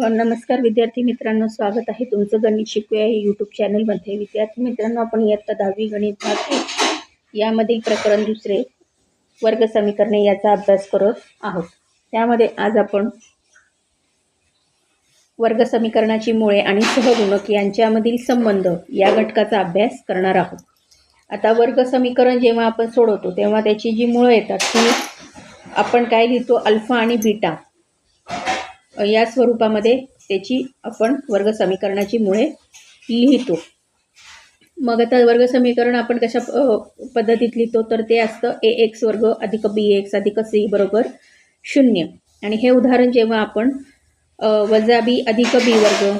नमस्कार विद्यार्थी मित्रांनो स्वागत आहे तुमचं गणित शिकूया हे यूट्यूब चॅनलमध्ये विद्यार्थी मित्रांनो आपण इयत्ता दहावी गणित भाग एक यामधील प्रकरण दुसरे वर्ग समीकरणे याचा अभ्यास करत आहोत. त्यामध्ये आज आपण वर्ग समीकरणाची मुळे आणि सहगुणक यांच्यामधील संबंध या घटकाचा अभ्यास करणार आहोत. आता वर्ग समीकरण जेव्हा आपण सोडवतो तेव्हा त्याची जी मुळं येतात ती आपण काय लिहितो? अल्फा आणि बीटा. या स्वरूपामध्ये त्याची आपण वर्ग समीकरणाची मुळे लिहितो. मग आता वर्ग समीकरण आपण कशा पद्धतीत लिहितो? तर ते असतं ए एक्स वर्ग अधिक बी एक्स अधिक सी बरोबर शून्य. आणि हे उदाहरण जेव्हा आपण वजा बी अधिक बी वर्ग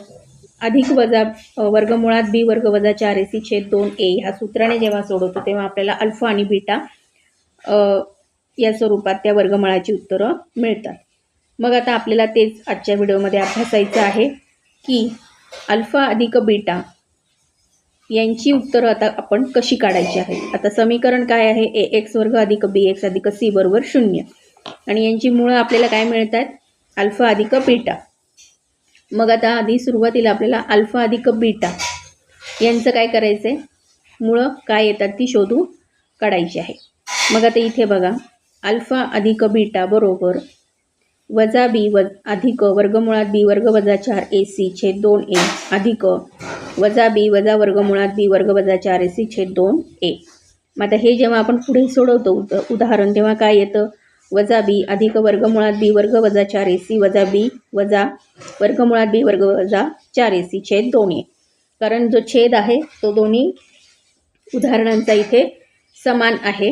अधिक वजा वर्गमुळात बी वर्ग वजा चार ए सी छेद दोन ए ह्या सूत्राने जेव्हा सोडवतो तेव्हा आपल्याला अल्फा आणि बीटा या स्वरूपात त्या वर्गमळाची उत्तरं मिळतात. मग आता आपल्याला तेच आजच्या व्हिडिओमध्ये अभ्यासायचं आहे की अल्फा अधिक बीटा यांची उत्तरं आता आपण कशी काढायची आहे आता समीकरण काय आहे? ए एक्स वर्ग अधिक बी एक्स अधिक सी बरोबर शून्य. आणि यांची मुळं आपल्याला काय मिळत आहेत अल्फा अधिक बीटा. मग आता आधी सुरुवातीला आपल्याला अल्फा अधिक बीटा यांचं काय करायचं आहे मुळं काय येतात ती शोधून काढायची आहे. मग आता इथे बघा. अल्फा अधिक बीटा बरोबर वजा बी व अधिक वर्गमुळात बी वर्ग वजा चार ए सी छेद दोन ए. अधिक वजा बी वजा वर्गमुळात बी वर्ग वजा चार ए सी छेद दोन ए. मग आता हे जेव्हा आपण पुढे सोडवतो उद उदाहरण तेव्हा काय येतं? वजा बी अधिक वर्गमुळात बी वर्ग वजा चार ए सी वजा बी वजा वर्गमुळात बी वर्ग वजा चार ए सी छेद दोन ए. कारण जो छेद आहे तो दोन्ही उदाहरणांचा इथे समान आहे.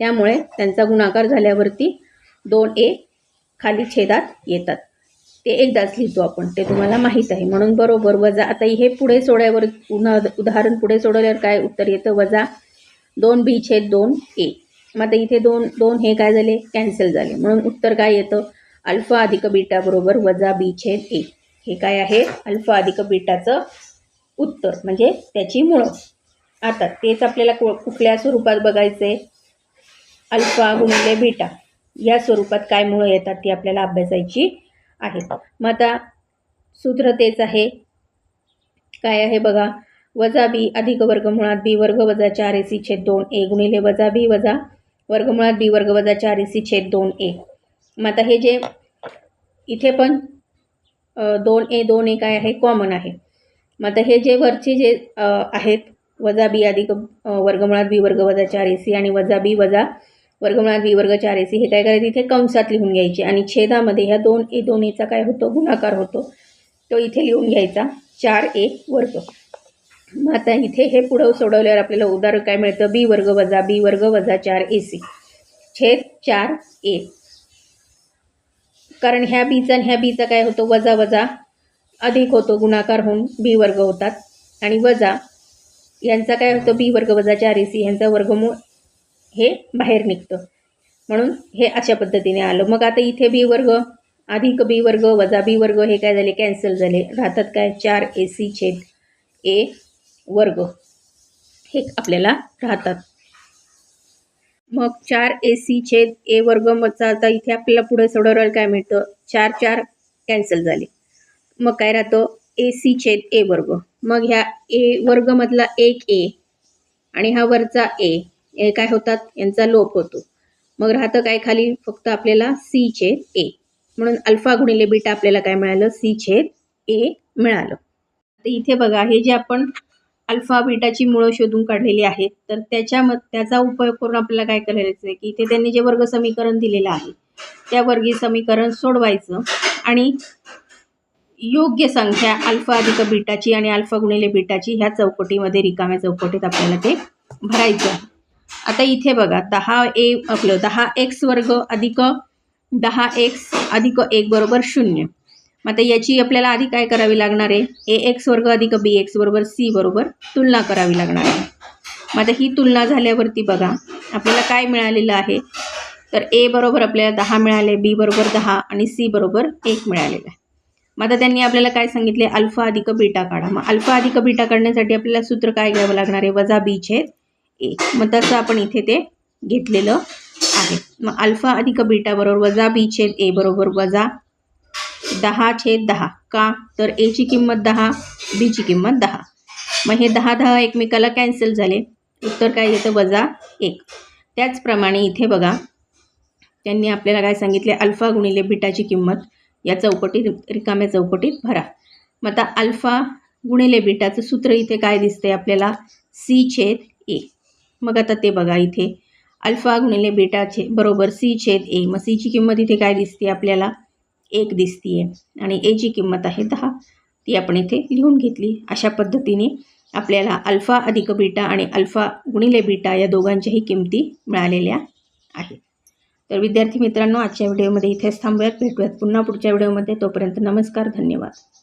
त्यामुळे त्यांचा गुणाकार झाल्यावरती दोन ए खाली छेदात येतात. ते एकदाच लिहितो आपण. ते तुम्हाला माहीत आहे. म्हणून बरोबर वजा. आता हे पुढे सोडल्यावर पुन्हा उदाहरण पुढे सोडवल्यावर काय उत्तर येतं? वजा दोन बी छेद दोन ए. मग आता इथे दोन दोन हे काय झाले? कॅन्सल झाले. म्हणून उत्तर काय येतं? अल्फा अधिक बीटा बरोबर वजा बी छेद ए. हे काय आहे? अल्फा अधिक बीटाचं उत्तर. म्हणजे त्याची मुळं. आता तेच आपल्याला कु कुठल्या स्वरूपात बघायचं आहे अल्फा गुणिले बीटा. या स्वरूपात काय मुळं येतात ती आपल्याला अभ्यासायची आहेत मग आता सूत्र तेच आहे. काय आहे बघा? वजा बी अधिक वर्गमुळात बी वर्ग वजा चार ए सी छेद दोन ए गुणिले वजा बी वजा वर्गमुळात बी वर्ग वजा चार ए सी छेद दोन ए. मग आता हे जे इथे पण दोन ए दोन ए काय आहे? कॉमन आहे. मग आता हे जे वरचे जे आहेत वजा बी अधिक वर्गमुळात बी वर्ग वजा चार ए सी आणि वजा बी वजा वर्गमुळात बी वर्ग चार ए सी हे काय करायचं? इथे कंसात लिहून घ्यायचे. आणि छेदामध्ये ह्या दोन ए दोन एचा काय होतो? गुणाकार होतो. तो इथे लिहून घ्यायचा. चार ए वर्ग. मग आता इथे हे पुढं सोडवल्यावर आपल्याला उदाहरण काय मिळतं? बी वर्ग वजा बी वर्ग वजा चार ए सी. छेद चार ए. कारण ह्या बीचा आणि ह्या बीचा काय होतो? वजा वजा अधिक होतो. गुणाकार होऊन बी वर्ग होतात. आणि वजा यांचा काय होतं? बी वर्ग वजा चार ए सी ह्यांचा वर्गमूळ हे बाहेर निघतं. म्हणून हे अशा पद्धतीने आलं. मग आता इथे बी वर्ग अधिक बी वर्ग वजा बी वर्ग हे काय झाले? कॅन्सल झाले. राहतात काय? चार ए सी छेद ए वर्ग. हे आपल्याला राहतात. मग चार ए सी छेद ए वर्ग मधचा आता इथे आपल्याला पुढे सोडवलं काय मिळतं? चार चार कॅन्सल झाले. मग काय राहतं? ए सी छेद ए वर्ग. मग ह्या ए वर्गमधला एक ए आणि हा वरचा ए. काय होतात? यांचा लोप होतो. मग राहतं काय खाली? फक्त आपल्याला सी छेद ए म्हणून अल्फा गुणिले बीटा आपल्याला काय मिळालं? सी छेद ए मिळालं. तर इथे बघा हे जे आपण अल्फा बीटाची मुळं शोधून काढलेली आहेत तर त्याच्या त्याचा उपयोग करून आपल्याला काय करायचं आहे की इथे त्यांनी जे वर्ग समीकरण दिलेलं आहे त्या वर्गीय समीकरण सोडवायचं आणि योग्य संख्या अल्फा अधिक बीटाची आणि अल्फा गुणिले बीटाची ह्या चौकटीमध्ये रिकाम्या चौकटीत आपल्याला ते भरायचं आहे. आता इथे बघा दहा ए आपलं दहा एक्स वर्ग अधिक दहा एक्स अधिक एक बरोबर शून्य. मग आता याची आपल्याला आधी काय करावी लागणार आहे? ए एक्स वर्ग अधिक बी एक्स बरोबर सी बरोबर तुलना करावी लागणार आहे. मग आता ही तुलना झाल्यावरती बघा आपल्याला काय मिळालेलं आहे? तर ए बरोबर आपल्याला दहा मिळाले बी बरोबर दहा आणि सी बरोबर एक मिळालेलं आहे. मग आता त्यांनी आपल्याला काय सांगितले? अल्फा अधिक बीटा काढा. मग अल्फा अधिक बीटा काढण्यासाठी आपल्याला सूत्र काय घ्यावं लागणार आहे? वजा बी छेद ए मग तसं आपण इथे ते घेतलेलं आहे. मग अल्फा अधिक बीटा बरोबर वजा बी छेद ए बरोबर वजा दहा छेद दहा. का? तर एची किंमत दहा बीची किंमत दहा. मग हे दहा दहा एकमेकाला कॅन्सल झाले. उत्तर काय येतं? वजा एक. त्याचप्रमाणे इथे बघा त्यांनी आपल्याला काय सांगितले? अल्फा गुणिले बीटाची किंमत या चौकटीत रिकाम्या चौकटीत भरा. मग आता अल्फा गुणिले बीटाचं सूत्र इथे काय दिसतंय आपल्याला? सी छेद ए. मग आता ते बघा इथे. अल्फा गुणिले बीटाचे बरोबर सी छेद ए. मग सीची किंमत इथे काय दिसते आपल्याला? एक दिसतीये. आणि एची किंमत आहे दहा. ती आपण इथे लिहून घेतली. अशा पद्धतीने आपल्याला अल्फा अधिक बीटा आणि अल्फा गुणिले बीटा या दोघांच्याही किमती मिळालेल्या आहेत. तर विद्यार्थी मित्रांनो आजच्या व्हिडिओमध्ये इथेच थांबूयात. भेटूयात पुन्हा पुढच्या व्हिडिओमध्ये. तोपर्यंत नमस्कार धन्यवाद.